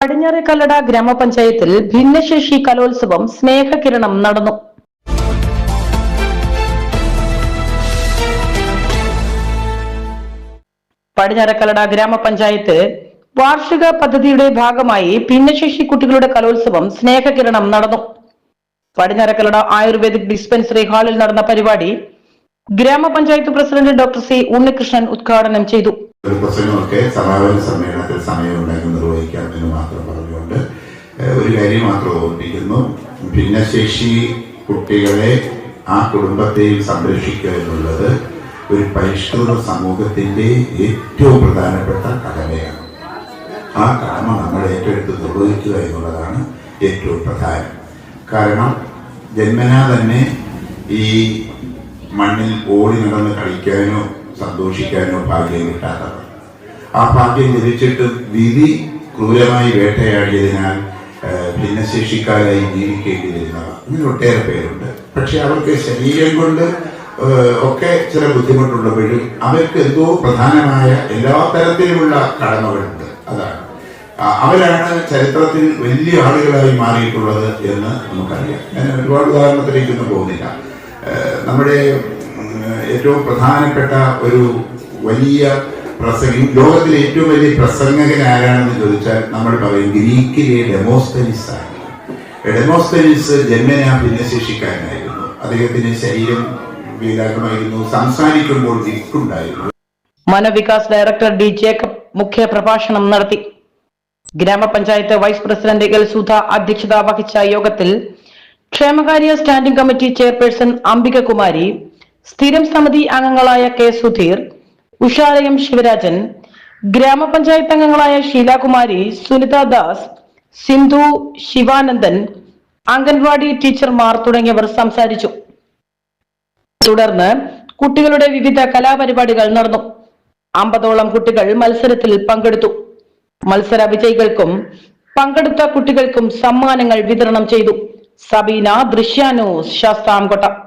പടിഞ്ഞാറെ കല്ലട ഗ്രാമപഞ്ചായത്തിൽ ഭിന്നശേഷി കലോത്സവം സ്നേഹകിരണം നടന്നു. പടിഞ്ഞാറക്കല്ലട ഗ്രാമപഞ്ചായത്ത് വാർഷിക പദ്ധതിയുടെ ഭാഗമായി ഭിന്നശേഷി കുട്ടികളുടെ കലോത്സവം സ്നേഹകിരണം നടന്നു. പടിഞ്ഞാറക്കല്ലട ആയുർവേദിക് ഡിസ്പെൻസറി ഹാളിൽ നടന്ന പരിപാടി ഗ്രാമപഞ്ചായത്ത് പ്രസിഡന്റ് ഡോക്ടർ സി ഉണ്ണികൃഷ്ണൻ ഉദ്ഘാടനം ചെയ്തു. ഒരു പ്രസംഗമൊക്കെ സമാപന സമ്മേളനത്തിൽ സമയമുണ്ടെങ്കിൽ നിർവഹിക്കാം എന്ന് മാത്രം പറഞ്ഞുകൊണ്ട് ഒരു കാര്യം മാത്രം ഓർമ്മിപ്പിക്കുന്നു ഭിന്നശേഷി കുട്ടികളെ ആ കുടുംബത്തെയും സംരക്ഷിക്കുക എന്നുള്ളത് ഒരു പരിഷ്കൃത സമൂഹത്തിന്റെ ഏറ്റവും പ്രധാനപ്പെട്ട കടമയാണ്. ആ കടമ നമ്മൾ ഏറ്റെടുത്ത് നിർവഹിക്കുക എന്നുള്ളതാണ് ഏറ്റവും പ്രധാനം. കാരണം ജന്മനാ തന്നെ ഈ മണ്ണിൽ ഓടി നടന്ന് കളിക്കാനോ സന്തോഷിക്കാനോ ഭാഗ്യം കിട്ടാത്തവർ ആ ഭാഗ്യം ലഭിച്ചിട്ട് വിധി ക്രൂരമായി വേട്ടയാടിയതിനാൽ ഭിന്നശേഷിക്കാരായി ജീവിക്കേണ്ടി വരുന്നവർ ഇങ്ങനെ ഒട്ടേറെ പേരുണ്ട്. പക്ഷെ അവർക്ക് ശരീരം കൊണ്ട് ഒക്കെ ചില ബുദ്ധിമുട്ടുള്ളപ്പോഴും അവർക്ക് എന്തോ പ്രധാനമായ എല്ലാ തരത്തിലുമുള്ള കടമകളുണ്ട്. അതാണ്. അവരാണ് ചരിത്രത്തിൽ വലിയ ആളുകളായി മാറിയിട്ടുള്ളത് എന്ന് നമുക്കറിയാം. ഞാൻ ഒരുപാട് ഉദാഹരണത്തിലേക്കൊന്നും പോകുന്നില്ല. നമ്മുടെ ഏറ്റവും പ്രധാനപ്പെട്ട ഒരു വലിയ പ്രസംഗി ലോകത്തിലെ ഏറ്റവും വലിയ പ്രസംഗകൻ ആരാണെന്ന് ചോദിച്ചാൽ നമ്മൾ പറയും ഗ്രീക്കിലെ ഡെമോസ്തനിസ് ആണ് ഡെമോസ്തനിസ് ജന്മനാ ഭിന്നശേഷിക്കാരനായിരുന്നു. അദ്ദേഹത്തിന്റെ ശരീരം വീരാക്കമായിരുന്നു സംസാരിക്കുമ്പോൾ വിക്കുണ്ടായിരുന്നു. മനോവികാസ് ഡയറക്ടർ ഡി ജേക്കബ് മുഖ്യ പ്രഭാഷണം നടത്തി. ഗ്രാമപഞ്ചായത്ത് വൈസ് പ്രസിഡന്റ് എൽ സുധ അധ്യക്ഷത വഹിച്ച യോഗത്തിൽ ക്ഷേമകാര്യ സ്റ്റാൻഡിംഗ് കമ്മിറ്റി ചെയർപേഴ്സൺ അംബികകുമാരി സ്ഥിരം സമിതി അംഗങ്ങളായ കെ സുധീർ ഉഷാലയം ശിവരാജൻ ഗ്രാമപഞ്ചായത്ത് അംഗങ്ങളായ ഷീലാകുമാരി സുനിത ദാസ് സിന്ധു ശിവാനന്ദൻ അംഗൻവാടി ടീച്ചർമാർ തുടങ്ങിയവർ സംസാരിച്ചു. തുടർന്ന് കുട്ടികളുടെ വിവിധ കലാപരിപാടികൾ നടന്നു. അമ്പതോളം കുട്ടികൾ മത്സരത്തിൽ പങ്കെടുത്തു. മത്സര വിജയികൾക്കും പങ്കെടുത്ത കുട്ടികൾക്കും സമ്മാനങ്ങൾ വിതരണം ചെയ്തു. സബീന ദൃശ്യാനൂസ് ശാസ്താംകോട്ട.